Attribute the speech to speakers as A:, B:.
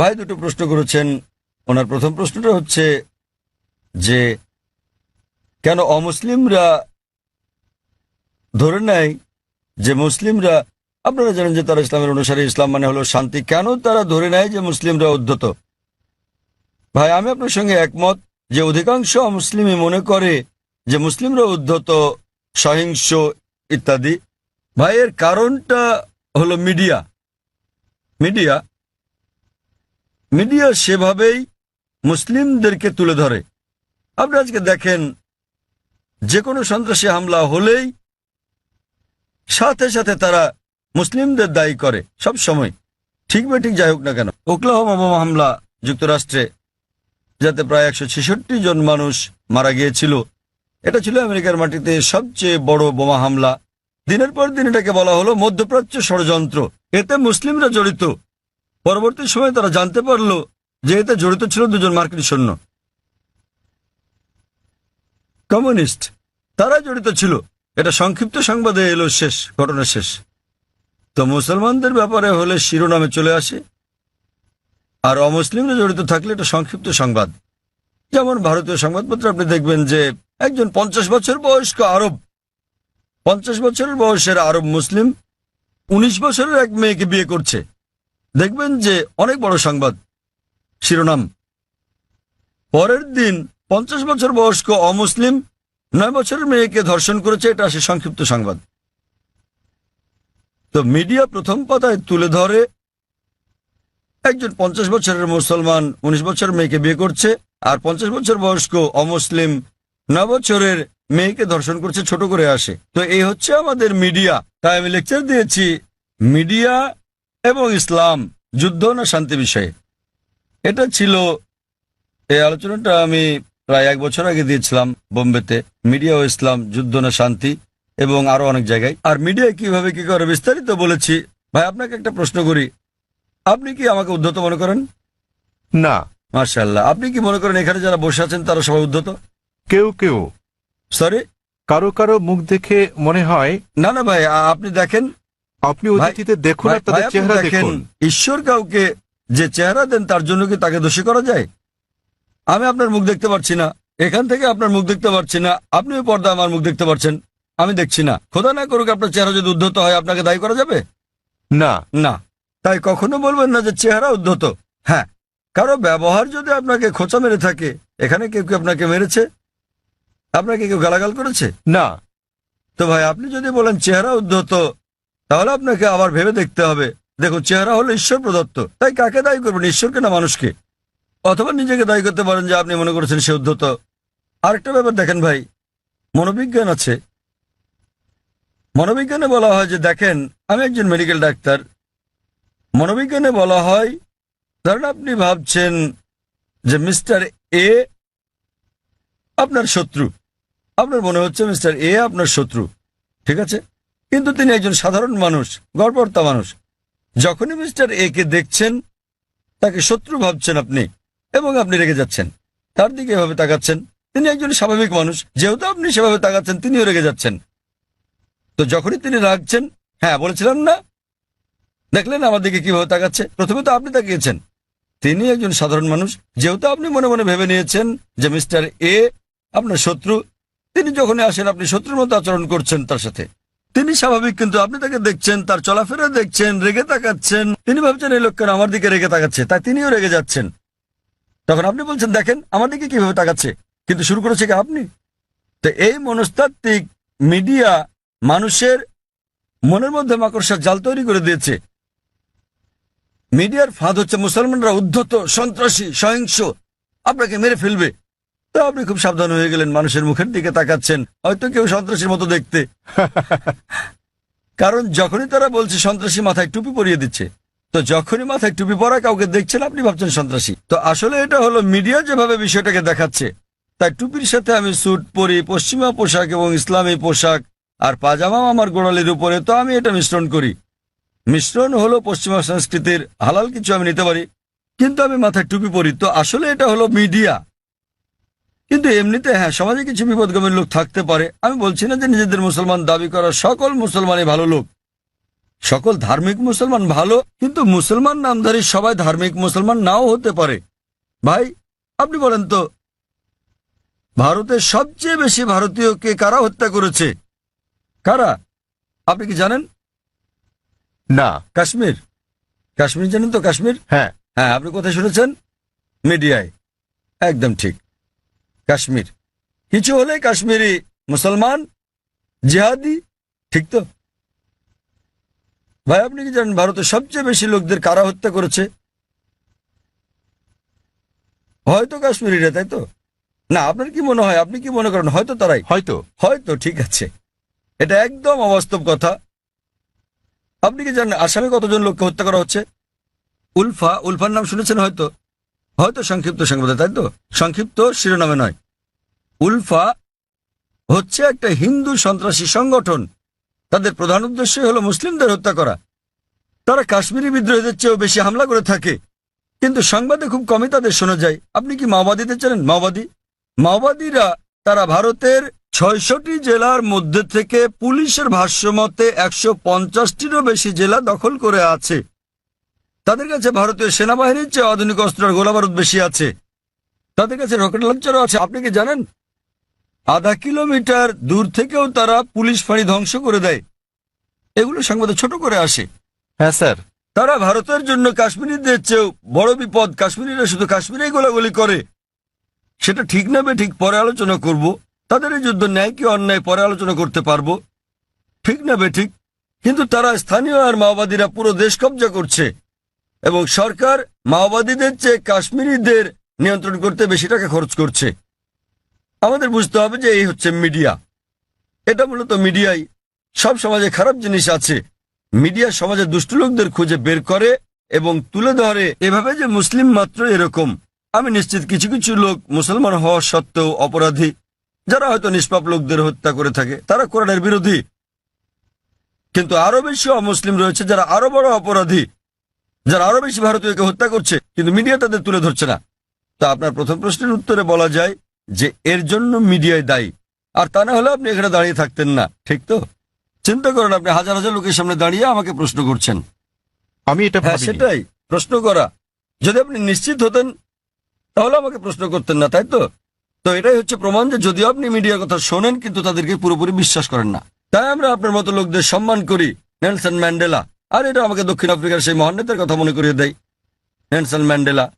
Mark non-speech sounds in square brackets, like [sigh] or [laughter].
A: ভাই দুটো প্রশ্ন করেছেন। ওনার প্রথম প্রশ্নটা হচ্ছে যে, কেন অমুসলিমরা ধরে নেয় যে মুসলিমরা, আপনারা জানেন যে তারা ইসলামের অনুসারে, ইসলাম মানে হলো শান্তি। কেন তারা ধরে নেয় যে মুসলিমরা উদ্ধত? ভাই, আমি আপনার সঙ্গে একমত যে অধিকাংশ মুসলিমই মনে করে যে মুসলিমরা উদ্ধত, সহিংস ইত্যাদি। ভাই, এর কারণটা হলো মিডিয়া। মিডিয়া মিডিয়া সেভাবেই মুসলিমদেরকে তুলে ধরে। আপনি আজকে দেখেন যে কোনো সন্ত্রাসী হামলা হলেই সাথে সাথে তারা মুসলিমদের দায়ী করে সব সময়। ঠিক বা ঠিক যাই হোক না কেন, ওকলাহোমা বোমা হামলা যুক্তরাষ্ট্রে, যাতে প্রায় একশো ছেষট্টি জন মানুষ মারা গিয়েছিল, এটা ছিল আমেরিকার মাটিতে সবচেয়ে বড় বোমা হামলা। দিনের পর দিন এটাকে বলা হলো মধ্যপ্রাচ্য ষড়যন্ত্র। এতে মুসলিমরা জড়িত। পরবর্তী সময়ে তারা জানতে পারল যে এতে জড়িত ছিল দুজন মার্কিন সৈন্য। কমিউনিস্ট তারা জড়িত ছিল। এটা সংক্ষিপ্ত সংবাদে এলো শেষ, ঘটনা শেষ। তো মুসলমানদের ব্যাপারে হলে শিরোনামে চলে আসে। আর অমুসলিমরা জড়িত থাকলে এটা সংক্ষিপ্ত সংবাদ। যেমন ভারতীয় সংবাদপত্র আপনি দেখবেন যে একজন পঞ্চাশ বছর বয়স্ক আরব, পঞ্চাশ বছরের বয়সের আরব মুসলিম ১৯ বছরের এক মেয়েকে বিয়ে করছে। দেখবেন যে অনেক বড় সংবাদ শিরোনাম। পরের দিন পঞ্চাশ বছর বয়স্ক অমুসলিম নয় বছরের মেয়েকে ধর্ষণ করেছে, এটা সে সংক্ষিপ্ত সংবাদ। তো মিডিয়া প্রথম পাতায় তুলে ধরে একজন পঞ্চাশ বছরের মুসলমান, উনিশ বছরের মেয়েকে বিয়ে করছে, আর পঞ্চাশ বছর বয়স্ক অমুসলিম নয় বছরের মেয়েকে ধর্ষণ করছে, ছোট করে আসে। তো এই হচ্ছে আমাদের মিডিয়া। তাই আমি লেকচার দিয়েছি, মিডিয়া এবং ইসলাম যুদ্ধ না শান্তি বিষয়ে? এটা ছিল এই আলোচনাটা আমি প্রায় এক বছর আগে দিয়েছিলাম বোম্বেতে। মিডিয়া ও ইসলাম যুদ্ধ না শান্তি এবং আরও অনেক জায়গায়। আর মিডিয়া কীভাবে কি করে বিস্তারিত বলেছি ভাই আপনাকে একটা প্রশ্ন করি। আপনি কি আমাকে উদ্ধত মনে করেন?
B: না।
A: মার্শাল্লাহ আপনি কি মনে করেন এখানে যারা বসে আছেন তারা সবাই উদ্ধত?
B: কেউ কেউ।
A: সরি
B: কারও কারও মুখ দেখে মনে হয়
A: না না ভাই আপনি দেখেন
B: আপনি অতিথিতে দেখুন আর তাদের
A: ভাই, আপনি
B: চেহারা
A: দেখেন, ঈশ্বর কাউকে যে চেহারা দেন তার জন্য কি তাকে দোষী করা যায়? আমি আপনার মুখ দেখতে পাচ্ছি না। এখান থেকে আপনার মুখ দেখতে পাচ্ছি না। আপনি ওই পর্দা আমার মুখ দেখতে পাচ্ছেন আমি দেখছি না। খোদা না করুক আপনার চেহারা যদি উদ্ধত হয় আপনাকে দায়ী করা যাবে?
B: না।
A: না। তাই কখনো বলবেন না যে চেহারা উদ্ধত। হ্যাঁ। কারও ব্যবহার যদি আপনাকে খোঁচা মেরে থাকে এখানে কেউ কেউ আপনাকে মেরেছে? আপনাকে কেউ গালাগাল করেছে?
B: না।
A: তো ভাই আপনি যদি বলেন চেহারা উদ্ধত তাহলে আপনাকে আবার ভেবে দেখতে হবে। দেখুন, চেহারা হলো ঈশ্বর প্রদত্ত। তাই কাকে দায়ী করবেন, ঈশ্বরকে না মানুষকে? অথবা নিজেকে দায়ী করতে পারেন যে আপনি মনে করেছেন সে উদ্ধত। আরেকটা ব্যাপার দেখেন ভাই, মনোবিজ্ঞান আছে। মনোবিজ্ঞানে বলা হয় যে, দেখেন, আমি একজন মেডিকেল ডাক্তার। মনোবিজ্ঞানে বলা হয়, ধরেন আপনি ভাবছেন যে, মিস্টার এ আপনার শত্রু। আপনার মনে হচ্ছে, মিস্টার এ আপনার শত্রু। ঠিক আছে? কিন্তু তিনি একজন সাধারণ মানুষ, গড়পড়তা মানুষ। যখনই মিস্টার এ কে দেখছেন, তাকে শত্রু ভাবছেন আপনি এবং আপনি রেগে যাচ্ছেন। তার দিকে এভাবে তাকাচ্ছেন। তিনি একজন স্বাভাবিক মানুষ, যেহেতু আপনি সেভাবে তাকাচ্ছেন, তিনিও রেগে যাচ্ছেন। তো যখনই তিনি রাখছেন হ্যাঁ বলেছিলেন না? দেখলেন আমার দিকে কীভাবে তাকাচ্ছে? প্রথমে তো আপনি তাকিয়েছেন। তিনি একজন সাধারণ মানুষ, যেহেতু আপনি মনে মনে ভেবে নিয়েছেন যে মিস্টার এ আপনার শত্রু। তিনি যখনই আসেন, আপনি শত্রুর মতো আচরণ করছেন তার সাথে। তিনি স্বাভাবিক, কিন্তু আপনি তাকে দেখছেন, তার চলাফেরা দেখছেন, রেগে তাকাচ্ছেন। তিনি ভাবছেন, এই লোকটা আমার দিকে রেগে তাকাচ্ছে। তাই তিনিও রেগে যাচ্ছেন। তখন আপনি বলছেন, দেখেন, আমার দিকে কীভাবে তাকাচ্ছে? কিন্তু শুরু করেছে কি আপনি? তো এই মনস্তাত্ত্বিক মিডিয়া মানুষের মনের মধ্যে মাকড়সার জাল তৈরি করে দিয়েছে। মিডিয়ার ফাঁদ হচ্ছে মুসলমানরা উদ্ধত, সন্ত্রাসী, সহিংস। আপনাকে মেরে ফেলবে। তো আপনি খুব সাবধান হয়ে গেলেন মানুষের মুখের দিকে তাকাচ্ছেন। হয়তো কেউ সন্ত্রাসীর মতো দেখতে। [laughs] কারণ যখনই তারা বলছে সন্ত্রাসী মাথায় টুপি পরিয়ে দিচ্ছে তো যখনই মাথায় টুপি পরা কাউকে দেখছেন আপনি ভাবছেন সন্ত্রাসী। তো আসলে এটা হলো মিডিয়া যেভাবে বিষয়টাকে দেখাচ্ছে। তাই টুপির সাথে আমি স্যুট পরি পশ্চিমা পোশাক এবং ইসলামী পোশাক আর পাজামা আমার গোড়ালির উপরে তো আমি এটা মিশ্রণ করি। মিশ্রণ হলো পশ্চিমা সংস্কৃতির হালাল কিছু আমি নিতে পারি কিন্তু আমি মাথায় টুপি পরি। তো আসলে এটা হলো মিডিয়া। কিন্তু এমনিতে হ্যাঁ সমাজে কিছু বিপদগামীর লোক থাকতে পারে। আমি বলছি না যে নিজেদের মুসলমান দাবি করা সকল মুসলমানই ভালো লোক। সকল ধার্মিক মুসলমান ভালো কিন্তু মুসলমান নামধারী সবাই ধার্মিক মুসলমান নাও হতে পারে। ভাই আপনি বলেন তো ভারতের সবচেয়ে বেশি ভারতীয়কে কারা হত্যা করেছে? কারা? আপনি কি জানেন?
B: না।
A: কাশ্মীর। কাশ্মীর জানেন তো কাশ্মীর?
B: হ্যাঁ।
A: হ্যাঁ আপনি কোথায় শুনেছেন? মিডিয়ায়। একদম ঠিক। কাশ্মীর। কিছু হলে কাশ্মীরি মুসলমান জিহাদি ঠিক তো? ভাই আপনি কি জানেন ভারতের সবচেয়ে বেশি লোকদের কারা হত্যা করেছে? হয়তো কাশ্মীরিরা তাই তো? না আপনার কি মনে হয়? আপনি কি মনে করেন? হয়তো তারাই।
B: হয়তো।
A: হয়তো ঠিক আছে। এটা একদম অবাস্তব কথা। আপনি কি জানেন আসামে কতজন লোককে হত্যা করা হচ্ছে? উলফা উলফার নাম শুনেছেন হয়তো? হয়তো সংক্ষিপ্ত সংবাদে, তাই তো? সংক্ষিপ্ত শিরোনামে নয়। উলফা হচ্ছে একটা হিন্দু সন্ত্রাসী সংগঠন। তাদের প্রধান উদ্দেশ্য হলো মুসলিমদের হত্যা করা। তারা কাশ্মীরি বিদ্রোহীদের চেয়েও বেশি হামলা করে থাকে। কিন্তু সংবাদে খুব কমই তাদের শোনা যায়। আপনি কি মাওবাদীতে চেনেন? মাওবাদী? মাওবাদীরা তারা ভারতের ছয়শটি জেলার মধ্যে থেকে পুলিশের ভাষ্যমতে একশো পঞ্চাশটিরও বেশি জেলা দখল করে আছে। তাদের কাছে ভারতীয় সেনাবাহিনীর চেয়ে আধুনিক অস্ত্র আর গোলাবারুদ বেশি আছে। তাদের কাছে রকেট লঞ্চারও আছে। আপনি কি জানেন? আধা কিলোমিটার দূর থেকেও তারা পুলিশ ফাঁড়ি ধ্বংস করে দেয়। এগুলো সংবাদে ছোট করে আসে।
B: হ্যাঁ স্যার।
A: তারা ভারতের জন্য কাশ্মীরিদের চেয়েও বড় বিপদ। কাশ্মীরিরা শুধু কাশ্মীরেই গোলাগুলি করে। সেটা ঠিক না বে ঠিক পরে আলোচনা করব। তাদের এই যুদ্ধ ন্যায় কি অন্যায় পরে আলোচনা করতে পারব? ঠিক না বে ঠিক। কিন্তু তারা স্থানীয় আর মাওবাদীরা পুরো দেশ কবজা করছে। এবং সরকার মাওবাদীদের চেয়ে কাশ্মীরিদের নিয়ন্ত্রণ করতে বেশি টাকা খরচ করছে। আমাদের বুঝতে হবে যে এই হচ্ছে মিডিয়া। এটা মূলত মিডিয়াই। সব সমাজে খারাপ জিনিস আছে। মিডিয়া সমাজে দুষ্ট লোকদের খুঁজে বের করে এবং তুলে ধরে। এভাবে যে মুসলিম মাত্র এরকম, আমি নিশ্চিত কিছু কিছু লোক মুসলমান হওয়া সত্ত্বেও অপরাধী। যারা হয়তো নিষ্পাপ লোকদের হত্যা করে থাকে, তারা কোরআনের বিরোধী। কিন্তু আরও বেশি অমুসলিম রয়েছে যারা আরও বড় অপরাধী। যারা আরও বেশি ভারতীয়কে হত্যা করছে কিন্তু মিডিয়া তাদের তুলে ধরছে না। তা আপনার প্রথম প্রশ্নের উত্তরে বলা যায় যে এর জন্য মিডিয়ায় দায়ী। আর তা না হলে আপনি এখানে দাঁড়িয়ে থাকতেন না ঠিক তো? চিন্তা করেন আপনি হাজার হাজার লোকের সামনে দাঁড়িয়ে আমাকে প্রশ্ন করছেন।
B: আমি এটা
A: হ্যাঁ সেটাই প্রশ্ন করা। যদি আপনি নিশ্চিত হতেন তাহলে আমাকে প্রশ্ন করতেন না তাই তো? তো এটাই হচ্ছে প্রমাণ যে যদিও আপনি মিডিয়ার কথা শোনেন কিন্তু তাদেরকে পুরোপুরি বিশ্বাস করেন না। তাই আমরা আপনার মতো লোকদের সম্মান করি নেলসন ম্যান্ডেলা। আর এটা আমাকে দক্ষিণ আফ্রিকার সেই মহান নেতার কথা মনে করিয়ে দেয়। Nelson Mandela.